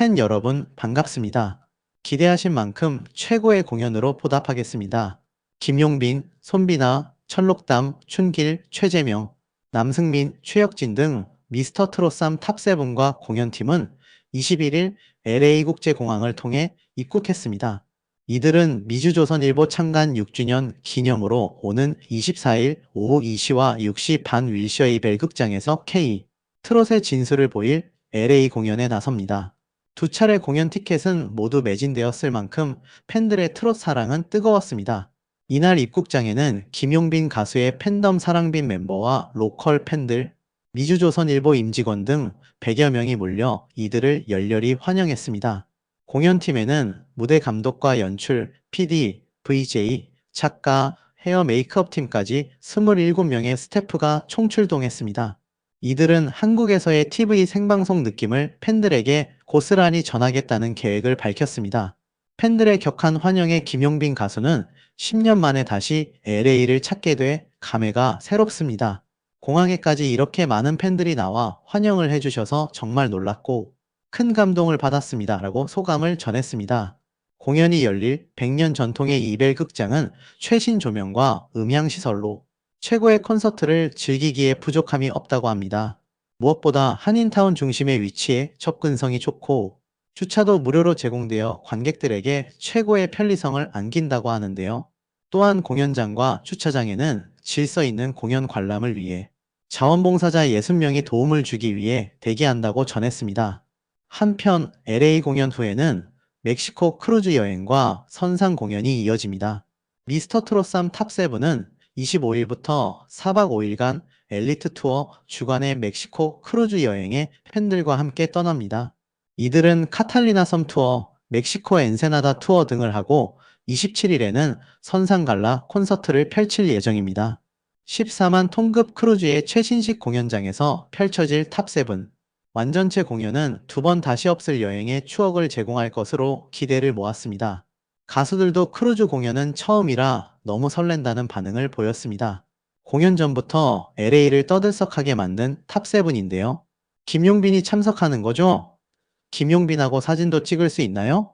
팬 여러분 반갑습니다. 기대하신 만큼 최고의 공연으로 보답하겠습니다. 김용빈, 손비나, 천록담, 춘길, 최재명, 남승민, 최혁진 등 미스터 트롯삼 탑7과 공연팀은 21일 LA국제공항을 통해 입국했습니다. 이들은 미주조선일보 창간 6주년 기념으로 오는 24일 오후 2시와 6시 반 윌셔이벨 극장에서 K 트롯의 진수를 보일 LA 공연에 나섭니다. 두 차례 공연 티켓은 모두 매진되었을 만큼 팬들의 트롯 사랑은 뜨거웠습니다. 이날 입국장에는 김용빈 가수의 팬덤 사랑빈 멤버와 로컬 팬들, 미주조선일보 임직원 등 100여 명이 몰려 이들을 열렬히 환영했습니다. 공연팀에는 무대 감독과 연출, PD, VJ, 작가, 헤어 메이크업 팀까지 27명의 스태프가 총출동했습니다. 이들은 한국에서의 TV 생방송 느낌을 팬들에게 고스란히 전하겠다는 계획을 밝혔습니다. 팬들의 격한 환영에 김용빈 가수는 10년 만에 다시 LA를 찾게 돼 감회가 새롭습니다. 공항에까지 이렇게 많은 팬들이 나와 환영을 해주셔서 정말 놀랐고 큰 감동을 받았습니다. 라고 소감을 전했습니다. 공연이 열릴 100년 전통의 이벨 극장은 최신 조명과 음향시설로 최고의 콘서트를 즐기기에 부족함이 없다고 합니다. 무엇보다 한인타운 중심에 위치해 접근성이 좋고 주차도 무료로 제공되어 관객들에게 최고의 편리성을 안긴다고 하는데요. 또한 공연장과 주차장에는 질서 있는 공연 관람을 위해 자원봉사자 60명이 도움을 주기 위해 대기한다고 전했습니다. 한편 LA 공연 후에는 멕시코 크루즈 여행과 선상 공연이 이어집니다. 미스터 트롯삼 탑7은 25일부터 4박 5일간 엘리트 투어 주간의 멕시코 크루즈 여행에 팬들과 함께 떠납니다. 이들은 카탈리나 섬 투어, 멕시코 엔세나다 투어 등을 하고 27일에는 선상갈라 콘서트를 펼칠 예정입니다. 14만 통급 크루즈의 최신식 공연장에서 펼쳐질 탑7 완전체 공연은 두 번 다시 없을 여행의 추억을 제공할 것으로 기대를 모았습니다. 가수들도 크루즈 공연은 처음이라 너무 설렌다는 반응을 보였습니다. 공연 전부터 LA를 떠들썩하게 만든 탑7인데요. 김용빈이 참석하는 거죠? 김용빈하고 사진도 찍을 수 있나요?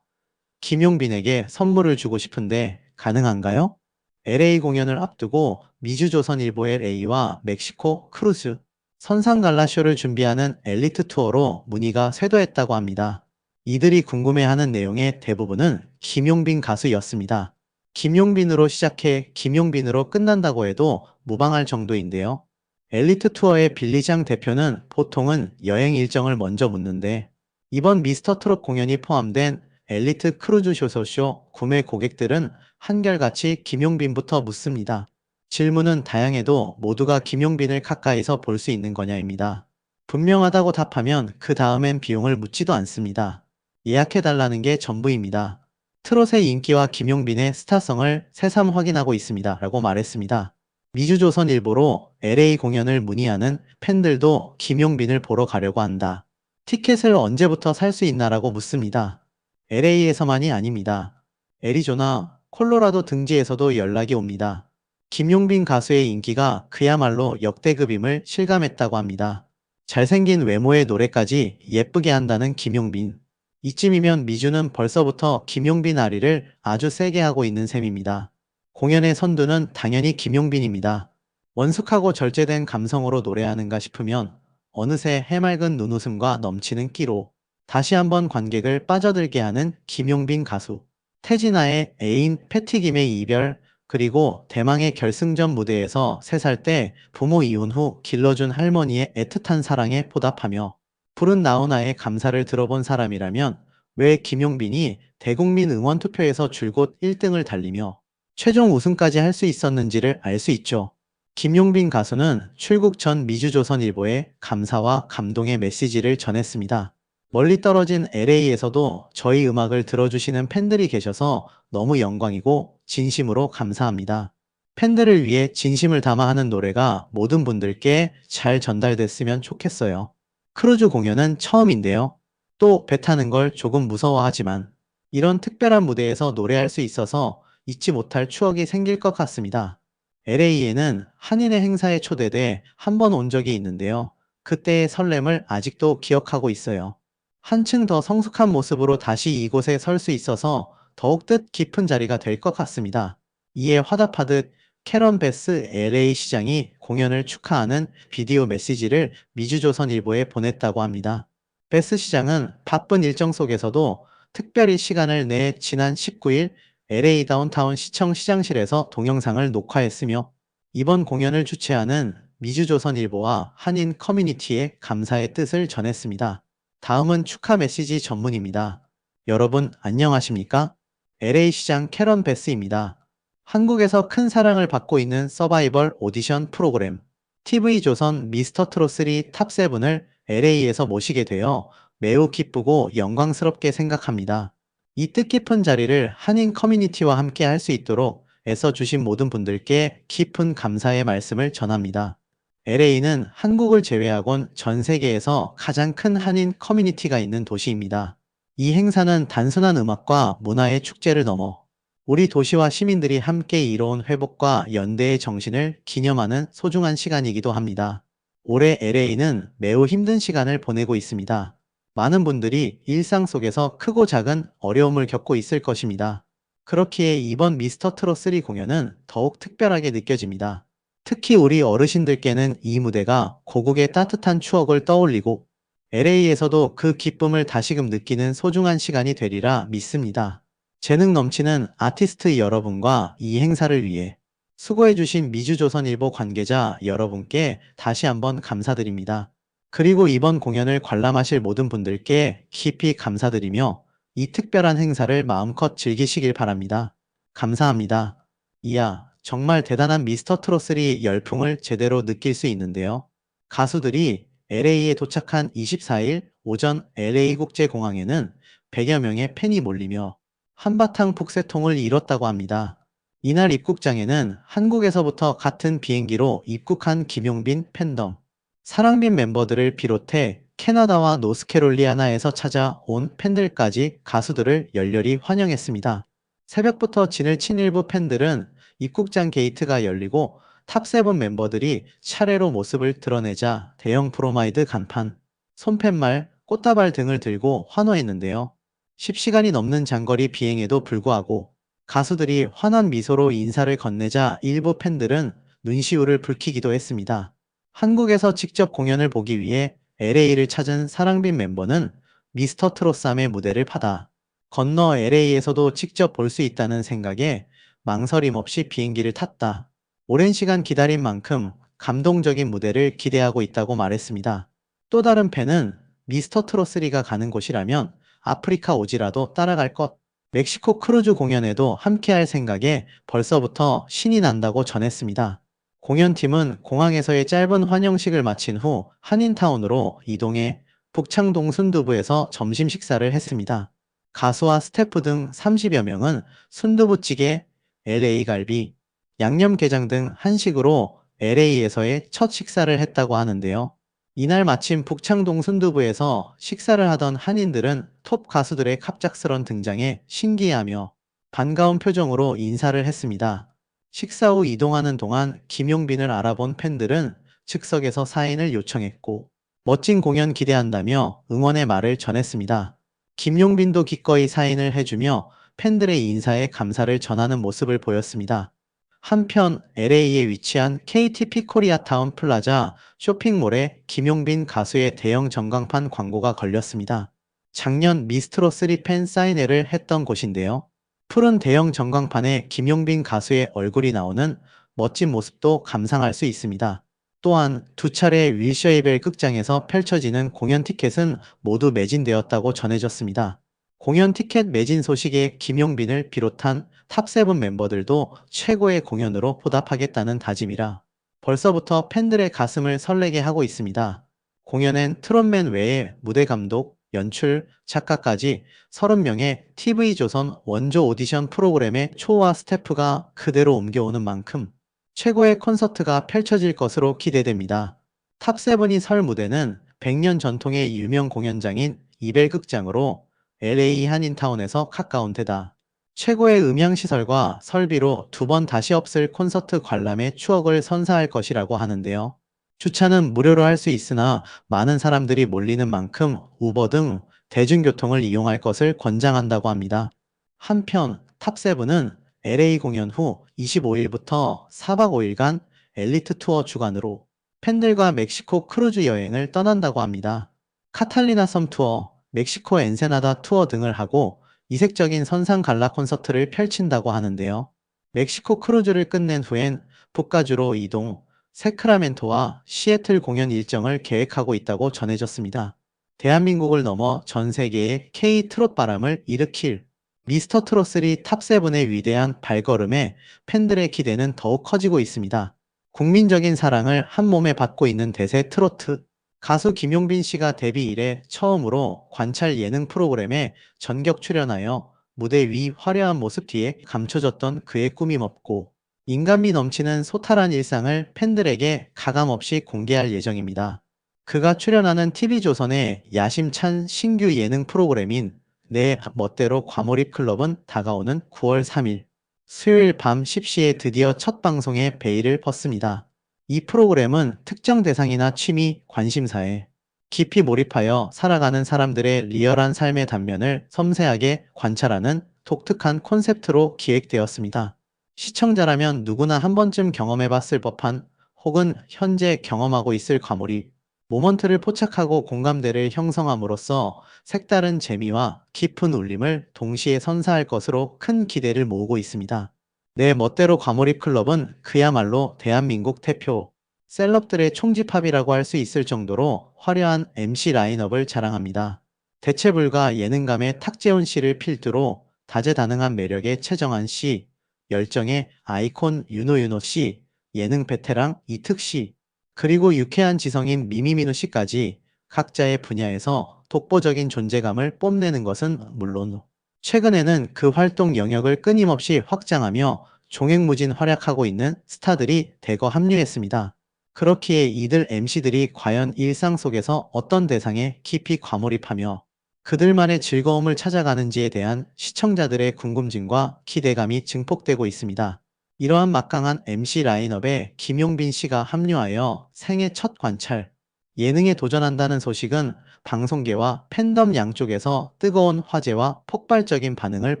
김용빈에게 선물을 주고 싶은데 가능한가요? LA 공연을 앞두고 미주조선일보 LA와 멕시코 크루즈, 선상갈라쇼를 준비하는 엘리트 투어로 문의가 쇄도했다고 합니다. 이들이 궁금해하는 내용의 대부분은 김용빈 가수였습니다. 김용빈으로 시작해 김용빈으로 끝난다고 해도 무방할 정도인데요. 엘리트 투어의 빌리장 대표는 보통은 여행 일정을 먼저 묻는데 이번 미스터 트롯 공연이 포함된 엘리트 크루즈 쇼소쇼 구매 고객들은 한결같이 김용빈부터 묻습니다. 질문은 다양해도 모두가 김용빈을 가까이서 볼 수 있는 거냐입니다. 분명하다고 답하면 그 다음엔 비용을 묻지도 않습니다. 예약해달라는 게 전부입니다. 트롯의 인기와 김용빈의 스타성을 새삼 확인하고 있습니다. 라고 말했습니다. 미주조선일보로 LA 공연을 문의하는 팬들도 김용빈을 보러 가려고 한다. 티켓을 언제부터 살 수 있나라고 묻습니다. LA에서만이 아닙니다. 애리조나, 콜로라도 등지에서도 연락이 옵니다. 김용빈 가수의 인기가 그야말로 역대급임을 실감했다고 합니다. 잘생긴 외모의 노래까지 예쁘게 한다는 김용빈. 이쯤이면 미주는 벌써부터 김용빈 아리를 아주 세게 하고 있는 셈입니다. 공연의 선두는 당연히 김용빈입니다. 원숙하고 절제된 감성으로 노래하는가 싶으면 어느새 해맑은 눈웃음과 넘치는 끼로 다시 한번 관객을 빠져들게 하는 김용빈 가수. 태진아의 애인 패티김의 이별, 그리고 대망의 결승전 무대에서 3살 때 부모 이혼 후 길러준 할머니의 애틋한 사랑에 보답하며 푸른 나훈아의 감사를 들어본 사람이라면 왜 김용빈이 대국민 응원 투표에서 줄곧 1등을 달리며 최종 우승까지 할 수 있었는지를 알 수 있죠. 김용빈 가수는 출국 전 미주조선일보에 감사와 감동의 메시지를 전했습니다. 멀리 떨어진 LA에서도 저희 음악을 들어주시는 팬들이 계셔서 너무 영광이고 진심으로 감사합니다. 팬들을 위해 진심을 담아 하는 노래가 모든 분들께 잘 전달됐으면 좋겠어요. 크루즈 공연은 처음인데요. 또 배 타는 걸 조금 무서워하지만 이런 특별한 무대에서 노래할 수 있어서 잊지 못할 추억이 생길 것 같습니다. LA에는 한인의 행사에 초대돼 한 번 온 적이 있는데요. 그때의 설렘을 아직도 기억하고 있어요. 한층 더 성숙한 모습으로 다시 이곳에 설 수 있어서 더욱 뜻 깊은 자리가 될 것 같습니다. 이에 화답하듯 캐런 베스 LA 시장이 공연을 축하하는 비디오 메시지를 미주조선일보에 보냈다고 합니다. 베스 시장은 바쁜 일정 속에서도 특별히 시간을 내 지난 19일 LA 다운타운 시청 시장실에서 동영상을 녹화했으며 이번 공연을 주최하는 미주조선일보와 한인 커뮤니티에 감사의 뜻을 전했습니다. 다음은 축하 메시지 전문입니다. 여러분 안녕하십니까? LA 시장 캐런 베스입니다. 한국에서 큰 사랑을 받고 있는 서바이벌 오디션 프로그램 TV조선 미스터 트롯3 탑7을 LA에서 모시게 되어 매우 기쁘고 영광스럽게 생각합니다. 이 뜻깊은 자리를 한인 커뮤니티와 함께 할 수 있도록 애써 주신 모든 분들께 깊은 감사의 말씀을 전합니다. LA는 한국을 제외하곤 전 세계에서 가장 큰 한인 커뮤니티가 있는 도시입니다. 이 행사는 단순한 음악과 문화의 축제를 넘어 우리 도시와 시민들이 함께 이뤄온 회복과 연대의 정신을 기념하는 소중한 시간이기도 합니다. 올해 LA는 매우 힘든 시간을 보내고 있습니다. 많은 분들이 일상 속에서 크고 작은 어려움을 겪고 있을 것입니다. 그렇기에 이번 미스터 트롯 3 공연은 더욱 특별하게 느껴집니다. 특히 우리 어르신들께는 이 무대가 고국의 따뜻한 추억을 떠올리고 LA에서도 그 기쁨을 다시금 느끼는 소중한 시간이 되리라 믿습니다. 재능 넘치는 아티스트 여러분과 이 행사를 위해 수고해주신 미주조선일보 관계자 여러분께 다시 한번 감사드립니다. 그리고 이번 공연을 관람하실 모든 분들께 깊이 감사드리며 이 특별한 행사를 마음껏 즐기시길 바랍니다. 감사합니다. 이야, 정말 대단한 미스터 트롯3 열풍을 제대로 느낄 수 있는데요. 가수들이 LA에 도착한 24일 오전 LA 국제공항에는 100여 명의 팬이 몰리며 한바탕 북새통을 이뤘다고 합니다. 이날 입국장에는 한국에서부터 같은 비행기로 입국한 김용빈 팬덤, 사랑빈 멤버들을 비롯해 캐나다와 노스캐롤리아나에서 찾아온 팬들까지 가수들을 열렬히 환영했습니다. 새벽부터 진을 친 일부 팬들은 입국장 게이트가 열리고 탑세븐 멤버들이 차례로 모습을 드러내자 대형 브로마이드 간판, 손팻말, 꽃다발 등을 들고 환호했는데요. 10시간이 넘는 장거리 비행에도 불구하고 가수들이 환한 미소로 인사를 건네자 일부 팬들은 눈시울을 붉히기도 했습니다. 한국에서 직접 공연을 보기 위해 LA를 찾은 사랑빈 멤버는 미스터 트롯삼의 무대를 받아 건너 LA에서도 직접 볼 수 있다는 생각에 망설임 없이 비행기를 탔다. 오랜 시간 기다린 만큼 감동적인 무대를 기대하고 있다고 말했습니다. 또 다른 팬은 미스터 트롯3가 가는 곳이라면 아프리카 오지라도 따라갈 것. 멕시코 크루즈 공연에도 함께할 생각에 벌써부터 신이 난다고 전했습니다. 공연팀은 공항에서의 짧은 환영식을 마친 후 한인타운으로 이동해 북창동 순두부에서 점심 식사를 했습니다. 가수와 스태프 등 30여 명은 순두부찌개, LA 갈비, 양념게장 등 한식으로 LA에서의 첫 식사를 했다고 하는데요. 이날 마침 북창동 순두부에서 식사를 하던 한인들은 톱 가수들의 갑작스런 등장에 신기해하며 반가운 표정으로 인사를 했습니다. 식사 후 이동하는 동안 김용빈을 알아본 팬들은 즉석에서 사인을 요청했고 멋진 공연 기대한다며 응원의 말을 전했습니다. 김용빈도 기꺼이 사인을 해주며 팬들의 인사에 감사를 전하는 모습을 보였습니다. 한편 LA에 위치한 KTP 코리아타운 플라자 쇼핑몰에 김용빈 가수의 대형 전광판 광고가 걸렸습니다. 작년 미스트로3 팬 사인회를 했던 곳인데요. 푸른 대형 전광판에 김용빈 가수의 얼굴이 나오는 멋진 모습도 감상할 수 있습니다. 또한 두 차례 윌셔이벨 극장에서 펼쳐지는 공연 티켓은 모두 매진되었다고 전해졌습니다. 공연 티켓 매진 소식에 김용빈을 비롯한 탑세븐 멤버들도 최고의 공연으로 보답하겠다는 다짐이라 벌써부터 팬들의 가슴을 설레게 하고 있습니다. 공연엔 트롯맨 외에 무대 감독, 연출, 작가까지 30명의 TV조선 원조 오디션 프로그램의 초와 스태프가 그대로 옮겨오는 만큼 최고의 콘서트가 펼쳐질 것으로 기대됩니다. 탑세븐이 설 무대는 100년 전통의 유명 공연장인 이벨극장으로 LA 한인타운에서 가까운 데다 최고의 음향시설과 설비로 두 번 다시 없을 콘서트 관람의 추억을 선사할 것이라고 하는데요. 주차는 무료로 할 수 있으나 많은 사람들이 몰리는 만큼 우버 등 대중교통을 이용할 것을 권장한다고 합니다. 한편 탑세븐은 LA 공연 후 25일부터 4박 5일간 엘리트 투어 주간으로 팬들과 멕시코 크루즈 여행을 떠난다고 합니다. 카탈리나 섬 투어, 멕시코 엔세나다 투어 등을 하고 이색적인 선상 갈라 콘서트를 펼친다고 하는데요. 멕시코 크루즈를 끝낸 후엔 북가주로 이동, 세크라멘토와 시애틀 공연 일정을 계획하고 있다고 전해졌습니다. 대한민국을 넘어 전 세계의 K 트롯 바람을 일으킬 미스터 트롯3 탑7의 위대한 발걸음에 팬들의 기대는 더욱 커지고 있습니다. 국민적인 사랑을 한 몸에 받고 있는 대세 트로트. 가수 김용빈 씨가 데뷔 이래 처음으로 관찰 예능 프로그램에 전격 출연하여 무대 위 화려한 모습 뒤에 감춰졌던 그의 꾸밈 없고 인간미 넘치는 소탈한 일상을 팬들에게 가감없이 공개할 예정입니다. 그가 출연하는 TV조선의 야심찬 신규 예능 프로그램인 내 멋대로 과몰입 클럽은 다가오는 9월 3일 수요일 밤 10시에 드디어 첫 방송에 베일을 벗습니다. 이 프로그램은 특정 대상이나 취미, 관심사에 깊이 몰입하여 살아가는 사람들의 리얼한 삶의 단면을 섬세하게 관찰하는 독특한 콘셉트로 기획되었습니다. 시청자라면 누구나 한 번쯤 경험해봤을 법한 혹은 현재 경험하고 있을 과몰입, 모먼트를 포착하고 공감대를 형성함으로써 색다른 재미와 깊은 울림을 동시에 선사할 것으로 큰 기대를 모으고 있습니다. 내 멋대로 과몰입 클럽은 그야말로 대한민국 대표 셀럽들의 총집합이라고 할 수 있을 정도로 화려한 MC 라인업을 자랑합니다. 대체 불가 예능감의 탁재훈 씨를 필두로 다재다능한 매력의 최정한 씨, 열정의 아이콘 윤호윤호 씨, 예능 베테랑 이특 씨, 그리고 유쾌한 지성인 미미민우 씨까지 각자의 분야에서 독보적인 존재감을 뽐내는 것은 물론 최근에는 그 활동 영역을 끊임없이 확장하며 종횡무진 활약하고 있는 스타들이 대거 합류했습니다. 그렇기에 이들 MC들이 과연 일상 속에서 어떤 대상에 깊이 과몰입하며 그들만의 즐거움을 찾아가는지에 대한 시청자들의 궁금증과 기대감이 증폭되고 있습니다. 이러한 막강한 MC 라인업에 김용빈 씨가 합류하여 생애 첫 관찰, 예능에 도전한다는 소식은 방송계와 팬덤 양쪽에서 뜨거운 화제와 폭발적인 반응을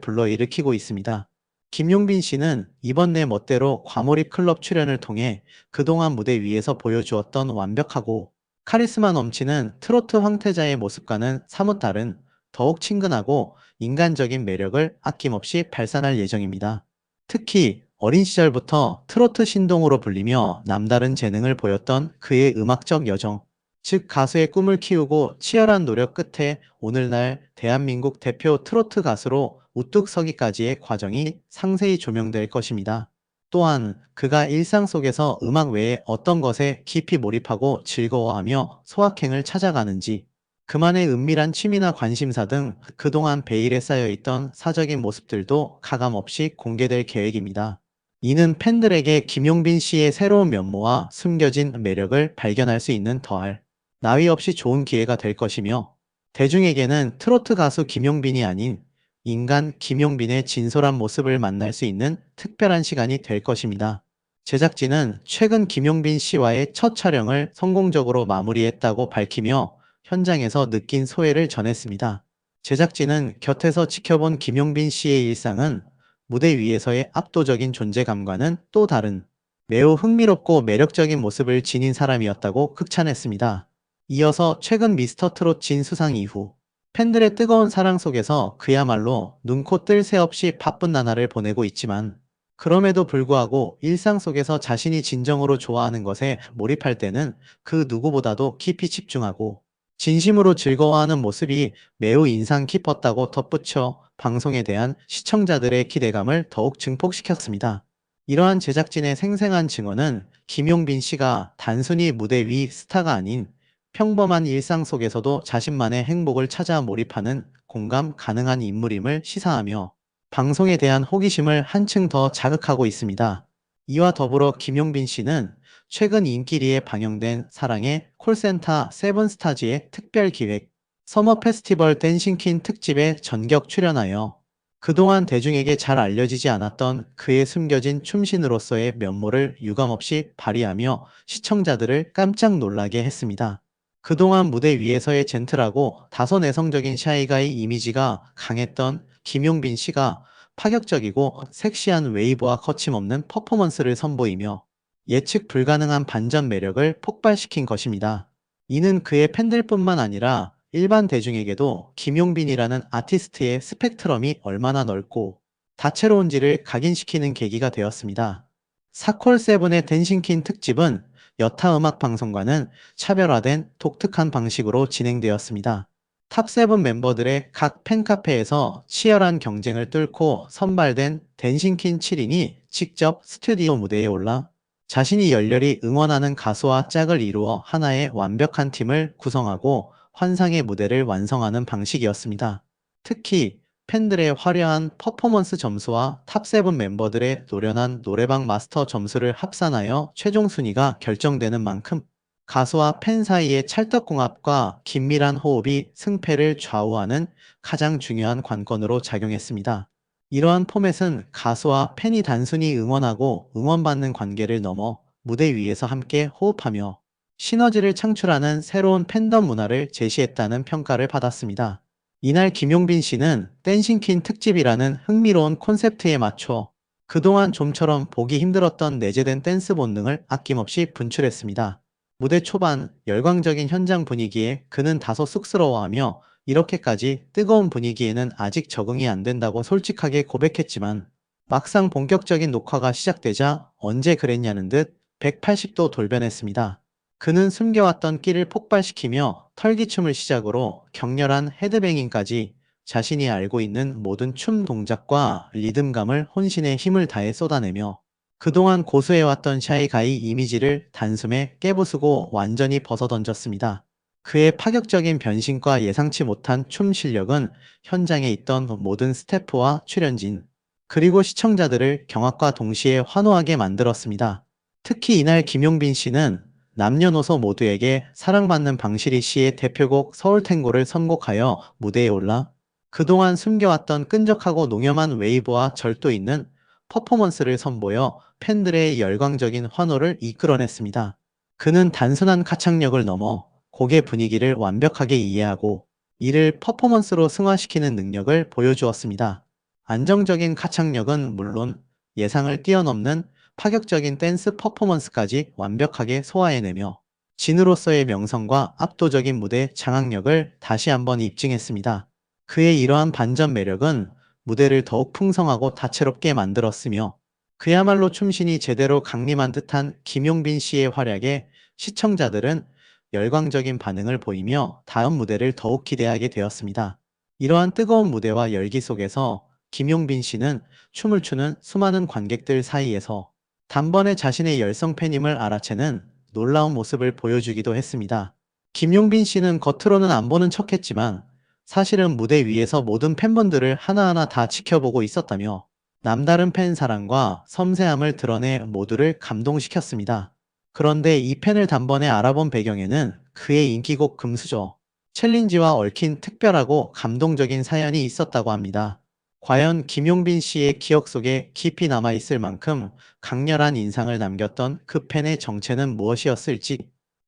불러일으키고 있습니다. 김용빈 씨는 이번 내 멋대로 과몰입 클럽 출연을 통해 그동안 무대 위에서 보여주었던 완벽하고 카리스마 넘치는 트로트 황태자의 모습과는 사뭇 다른 더욱 친근하고 인간적인 매력을 아낌없이 발산할 예정입니다. 특히 어린 시절부터 트로트 신동으로 불리며 남다른 재능을 보였던 그의 음악적 여정, 즉 가수의 꿈을 키우고 치열한 노력 끝에 오늘날 대한민국 대표 트로트 가수로 우뚝 서기까지의 과정이 상세히 조명될 것입니다. 또한 그가 일상 속에서 음악 외에 어떤 것에 깊이 몰입하고 즐거워하며 소확행을 찾아가는지 그만의 은밀한 취미나 관심사 등 그동안 베일에 쌓여있던 사적인 모습들도 가감없이 공개될 계획입니다. 이는 팬들에게 김용빈 씨의 새로운 면모와 숨겨진 매력을 발견할 수 있는 더할 나위 없이 좋은 기회가 될 것이며 대중에게는 트로트 가수 김용빈이 아닌 인간 김용빈의 진솔한 모습을 만날 수 있는 특별한 시간이 될 것입니다. 제작진은 최근 김용빈 씨와의 첫 촬영을 성공적으로 마무리했다고 밝히며 현장에서 느낀 소회를 전했습니다. 제작진은 곁에서 지켜본 김용빈 씨의 일상은 무대 위에서의 압도적인 존재감과는 또 다른 매우 흥미롭고 매력적인 모습을 지닌 사람이었다고 극찬했습니다. 이어서 최근 미스터 트롯 진 수상 이후 팬들의 뜨거운 사랑 속에서 그야말로 눈코 뜰 새 없이 바쁜 나날을 보내고 있지만 그럼에도 불구하고 일상 속에서 자신이 진정으로 좋아하는 것에 몰입할 때는 그 누구보다도 깊이 집중하고 진심으로 즐거워하는 모습이 매우 인상 깊었다고 덧붙여 방송에 대한 시청자들의 기대감을 더욱 증폭시켰습니다. 이러한 제작진의 생생한 증언은 김용빈 씨가 단순히 무대 위 스타가 아닌 평범한 일상 속에서도 자신만의 행복을 찾아 몰입하는 공감 가능한 인물임을 시사하며 방송에 대한 호기심을 한층 더 자극하고 있습니다. 이와 더불어 김용빈 씨는 최근 인기리에 방영된 사랑의 콜센터 세븐스타즈의 특별 기획 서머 페스티벌 댄싱퀸 특집에 전격 출연하여 그동안 대중에게 잘 알려지지 않았던 그의 숨겨진 춤신으로서의 면모를 유감없이 발휘하며 시청자들을 깜짝 놀라게 했습니다. 그동안 무대 위에서의 젠틀하고 다소 내성적인 샤이가이 이미지가 강했던 김용빈 씨가 파격적이고 섹시한 웨이브와 거침없는 퍼포먼스를 선보이며 예측 불가능한 반전 매력을 폭발시킨 것입니다. 이는 그의 팬들뿐만 아니라 일반 대중에게도 김용빈이라는 아티스트의 스펙트럼이 얼마나 넓고 다채로운지를 각인시키는 계기가 되었습니다. 사콜 세븐의 댄싱퀸 특집은 여타 음악 방송과는 차별화된 독특한 방식으로 진행되었습니다. 탑7 멤버들의 각 팬카페에서 치열한 경쟁을 뚫고 선발된 댄싱퀸 7인이 직접 스튜디오 무대에 올라 자신이 열렬히 응원하는 가수와 짝을 이루어 하나의 완벽한 팀을 구성하고 환상의 무대를 완성하는 방식이었습니다. 특히 팬들의 화려한 퍼포먼스 점수와 탑7 멤버들의 노련한 노래방 마스터 점수를 합산하여 최종 순위가 결정되는 만큼 가수와 팬 사이의 찰떡궁합과 긴밀한 호흡이 승패를 좌우하는 가장 중요한 관건으로 작용했습니다. 이러한 포맷은 가수와 팬이 단순히 응원하고 응원받는 관계를 넘어 무대 위에서 함께 호흡하며 시너지를 창출하는 새로운 팬덤 문화를 제시했다는 평가를 받았습니다. 이날 김용빈 씨는 댄싱퀸 특집이라는 흥미로운 콘셉트에 맞춰 그동안 좀처럼 보기 힘들었던 내재된 댄스 본능을 아낌없이 분출했습니다. 무대 초반 열광적인 현장 분위기에 그는 다소 쑥스러워하며 이렇게까지 뜨거운 분위기에는 아직 적응이 안 된다고 솔직하게 고백했지만 막상 본격적인 녹화가 시작되자 언제 그랬냐는 듯 180도 돌변했습니다. 그는 숨겨왔던 끼를 폭발시키며 털기춤을 시작으로 격렬한 헤드뱅잉까지 자신이 알고 있는 모든 춤 동작과 리듬감을 혼신의 힘을 다해 쏟아내며 그동안 고수해왔던 샤이가이 이미지를 단숨에 깨부수고 완전히 벗어던졌습니다. 그의 파격적인 변신과 예상치 못한 춤 실력은 현장에 있던 모든 스태프와 출연진, 그리고 시청자들을 경악과 동시에 환호하게 만들었습니다. 특히 이날 김용빈 씨는 남녀노소 모두에게 사랑받는 방실이 씨의 대표곡 서울탱고를 선곡하여 무대에 올라 그동안 숨겨왔던 끈적하고 농염한 웨이브와 절도 있는 퍼포먼스를 선보여 팬들의 열광적인 환호를 이끌어냈습니다. 그는 단순한 가창력을 넘어 곡의 분위기를 완벽하게 이해하고 이를 퍼포먼스로 승화시키는 능력을 보여주었습니다. 안정적인 가창력은 물론 예상을 뛰어넘는 파격적인 댄스 퍼포먼스까지 완벽하게 소화해내며 진으로서의 명성과 압도적인 무대 장악력을 다시 한번 입증했습니다. 그의 이러한 반전 매력은 무대를 더욱 풍성하고 다채롭게 만들었으며 그야말로 춤신이 제대로 강림한 듯한 김용빈 씨의 활약에 시청자들은 열광적인 반응을 보이며 다음 무대를 더욱 기대하게 되었습니다. 이러한 뜨거운 무대와 열기 속에서 김용빈 씨는 춤을 추는 수많은 관객들 사이에서 단번에 자신의 열성 팬임을 알아채는 놀라운 모습을 보여주기도 했습니다. 김용빈 씨는 겉으로는 안 보는 척 했지만 사실은 무대 위에서 모든 팬분들을 하나하나 다 지켜보고 있었다며 남다른 팬 사랑과 섬세함을 드러내 모두를 감동시켰습니다. 그런데 이 팬을 단번에 알아본 배경에는 그의 인기곡 금수저, 챌린지와 얽힌 특별하고 감동적인 사연이 있었다고 합니다. 과연 김용빈 씨의 기억 속에 깊이 남아있을 만큼 강렬한 인상을 남겼던 그 팬의 정체는 무엇이었을지,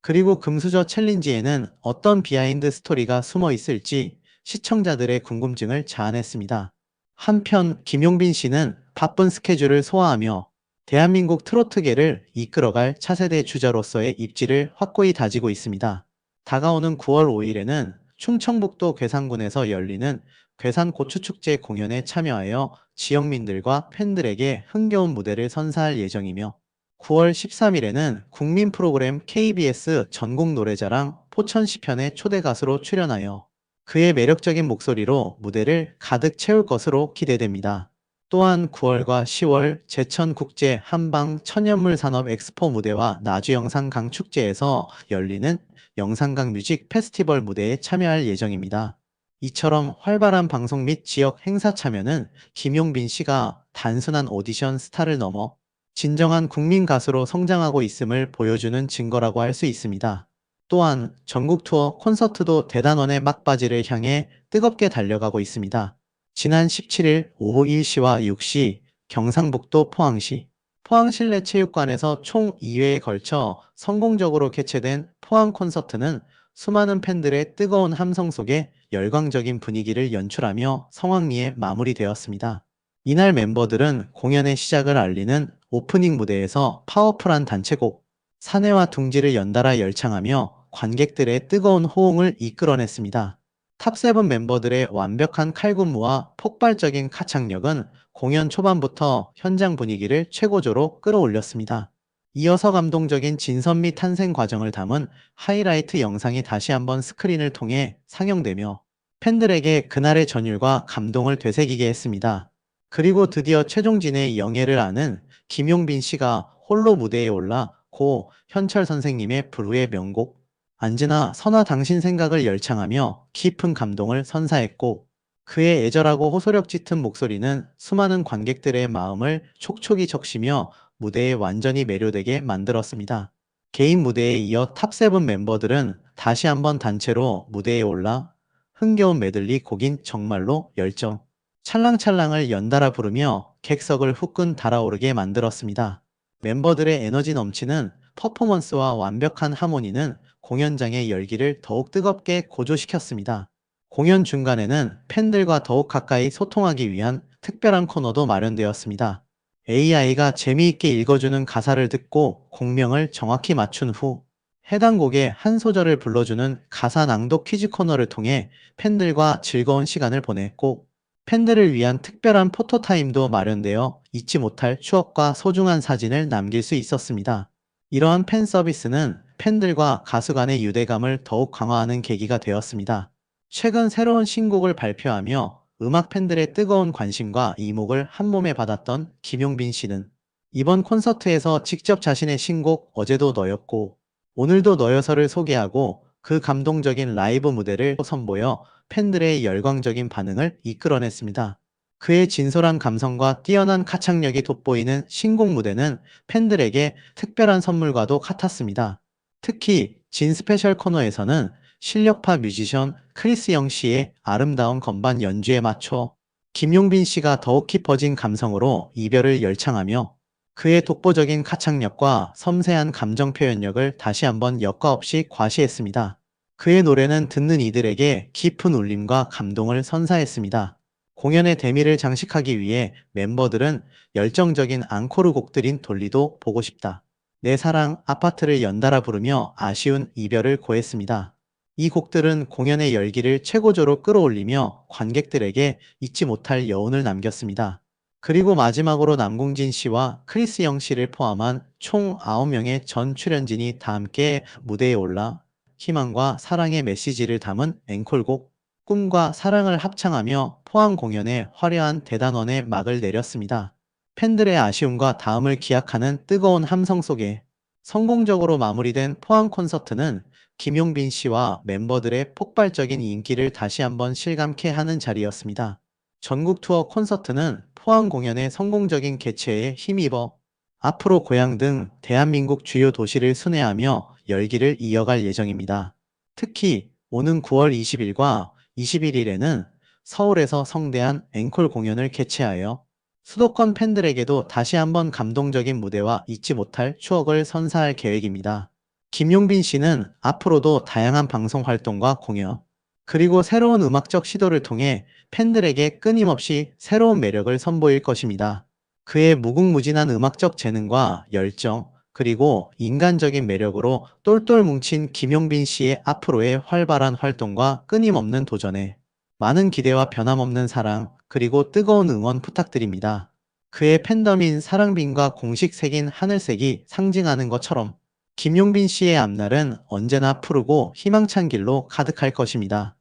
그리고 금수저 챌린지에는 어떤 비하인드 스토리가 숨어 있을지 시청자들의 궁금증을 자아냈습니다. 한편 김용빈 씨는 바쁜 스케줄을 소화하며 대한민국 트로트계를 이끌어갈 차세대 주자로서의 입지를 확고히 다지고 있습니다. 다가오는 9월 5일에는 충청북도 괴산군에서 열리는 괴산 고추축제 공연에 참여하여 지역민들과 팬들에게 흥겨운 무대를 선사할 예정이며 9월 13일에는 국민 프로그램 KBS 전국 노래자랑 포천 시편에 초대 가수로 출연하여 그의 매력적인 목소리로 무대를 가득 채울 것으로 기대됩니다. 또한 9월과 10월 제천국제 한방 천연물 산업 엑스포 무대와 나주영상강 축제에서 열리는 영상강 뮤직 페스티벌 무대에 참여할 예정입니다. 이처럼 활발한 방송 및 지역 행사 참여는 김용빈 씨가 단순한 오디션 스타를 넘어 진정한 국민 가수로 성장하고 있음을 보여주는 증거라고 할 수 있습니다. 또한 전국 투어 콘서트도 대단원의 막바지를 향해 뜨겁게 달려가고 있습니다. 지난 17일 오후 1시와 6시 경상북도 포항시 포항실내 체육관에서 총 2회에 걸쳐 성공적으로 개최된 포항 콘서트는 수많은 팬들의 뜨거운 함성 속에 열광적인 분위기를 연출하며 성황리에 마무리되었습니다. 이날 멤버들은 공연의 시작을 알리는 오프닝 무대에서 파워풀한 단체곡 사내와 둥지를 연달아 열창하며 관객들의 뜨거운 호응을 이끌어냈습니다. 탑세븐 멤버들의 완벽한 칼군무와 폭발적인 카창력은 공연 초반부터 현장 분위기를 최고조로 끌어올렸습니다. 이어서 감동적인 진선미 탄생 과정을 담은 하이라이트 영상이 다시 한번 스크린을 통해 상영되며 팬들에게 그날의 전율과 감동을 되새기게 했습니다. 그리고 드디어 최종진의 영예를 아는 김용빈 씨가 홀로 무대에 올라 고 현철 선생님의 불후의 명곡 안지나 선화 당신 생각을 열창하며 깊은 감동을 선사했고 그의 애절하고 호소력 짙은 목소리는 수많은 관객들의 마음을 촉촉이 적시며 무대에 완전히 매료되게 만들었습니다. 개인 무대에 이어 탑세븐 멤버들은 다시 한번 단체로 무대에 올라 흥겨운 메들리 곡인 정말로 열정, 찰랑찰랑을 연달아 부르며 객석을 후끈 달아오르게 만들었습니다. 멤버들의 에너지 넘치는 퍼포먼스와 완벽한 하모니는 공연장의 열기를 더욱 뜨겁게 고조시켰습니다. 공연 중간에는 팬들과 더욱 가까이 소통하기 위한 특별한 코너도 마련되었습니다. AI가 재미있게 읽어주는 가사를 듣고 공명을 정확히 맞춘 후 해당 곡의 한 소절을 불러주는 가사 낭독 퀴즈 코너를 통해 팬들과 즐거운 시간을 보냈고 팬들을 위한 특별한 포토타임도 마련되어 잊지 못할 추억과 소중한 사진을 남길 수 있었습니다. 이러한 팬 서비스는 팬들과 가수 간의 유대감을 더욱 강화하는 계기가 되었습니다. 최근 새로운 신곡을 발표하며 음악 팬들의 뜨거운 관심과 이목을 한 몸에 받았던 김용빈 씨는 이번 콘서트에서 직접 자신의 신곡 어제도 너였고 오늘도 너여서를 소개하고 그 감동적인 라이브 무대를 선보여 팬들의 열광적인 반응을 이끌어냈습니다. 그의 진솔한 감성과 뛰어난 가창력이 돋보이는 신곡 무대는 팬들에게 특별한 선물과도 같았습니다. 특히 진 스페셜 코너에서는 실력파 뮤지션 크리스 영 씨의 아름다운 건반 연주에 맞춰 김용빈 씨가 더욱 깊어진 감성으로 이별을 열창하며 그의 독보적인 가창력과 섬세한 감정 표현력을 다시 한번 역과 없이 과시했습니다. 그의 노래는 듣는 이들에게 깊은 울림과 감동을 선사했습니다. 공연의 대미를 장식하기 위해 멤버들은 열정적인 앙코르 곡들인 돌리도 보고 싶다. 내 사랑 아파트를 연달아 부르며 아쉬운 이별을 고했습니다. 이 곡들은 공연의 열기를 최고조로 끌어올리며 관객들에게 잊지 못할 여운을 남겼습니다. 그리고 마지막으로 남궁진 씨와 크리스 영 씨를 포함한 총 9명의 전 출연진이 다 함께 무대에 올라 희망과 사랑의 메시지를 담은 앵콜곡 꿈과 사랑을 합창하며 포항 공연에 화려한 대단원의 막을 내렸습니다. 팬들의 아쉬움과 다음을 기약하는 뜨거운 함성 속에 성공적으로 마무리된 포항 콘서트는 김용빈 씨와 멤버들의 폭발적인 인기를 다시 한번 실감케 하는 자리였습니다. 전국 투어 콘서트는 포항 공연의 성공적인 개최에 힘입어 앞으로 고향 등 대한민국 주요 도시를 순회하며 열기를 이어갈 예정입니다. 특히 오는 9월 20일과 21일에는 서울에서 성대한 앵콜 공연을 개최하여 수도권 팬들에게도 다시 한번 감동적인 무대와 잊지 못할 추억을 선사할 계획입니다. 김용빈 씨는 앞으로도 다양한 방송 활동과 공연, 그리고 새로운 음악적 시도를 통해 팬들에게 끊임없이 새로운 매력을 선보일 것입니다. 그의 무궁무진한 음악적 재능과 열정, 그리고 인간적인 매력으로 똘똘 뭉친 김용빈 씨의 앞으로의 활발한 활동과 끊임없는 도전에 많은 기대와 변함없는 사랑, 그리고 뜨거운 응원 부탁드립니다. 그의 팬덤인 사랑빈과 공식 색인 하늘색이 상징하는 것처럼 김용빈 씨의 앞날은 언제나 푸르고 희망찬 길로 가득할 것입니다.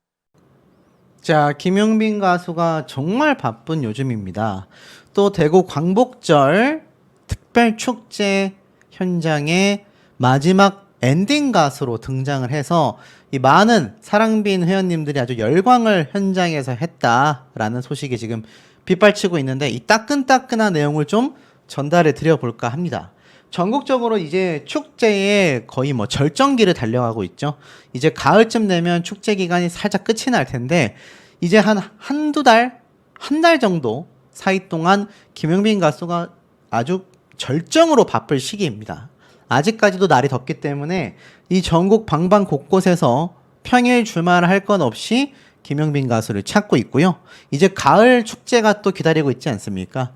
자, 김용빈 가수가 정말 바쁜 요즘입니다. 또 대구 광복절 특별 축제 현장에 마지막 엔딩 가수로 등장을 해서 이 많은 사랑빈 회원님들이 아주 열광을 현장에서 했다라는 소식이 지금 빗발치고 있는데 이 따끈따끈한 내용을 좀 전달해 드려 볼까 합니다. 전국적으로 이제 축제에 거의 뭐 절정기를 달려가고 있죠. 이제 가을쯤 되면 축제 기간이 살짝 끝이 날 텐데 이제 한 한두 달, 한 달 정도 사이 동안 김용빈 가수가 아주 절정으로 바쁠 시기입니다. 아직까지도 날이 덥기 때문에 이 전국 방방 곳곳에서 평일 주말 할것 없이 김용빈 가수를 찾고 있고요. 이제 가을 축제가 또 기다리고 있지 않습니까?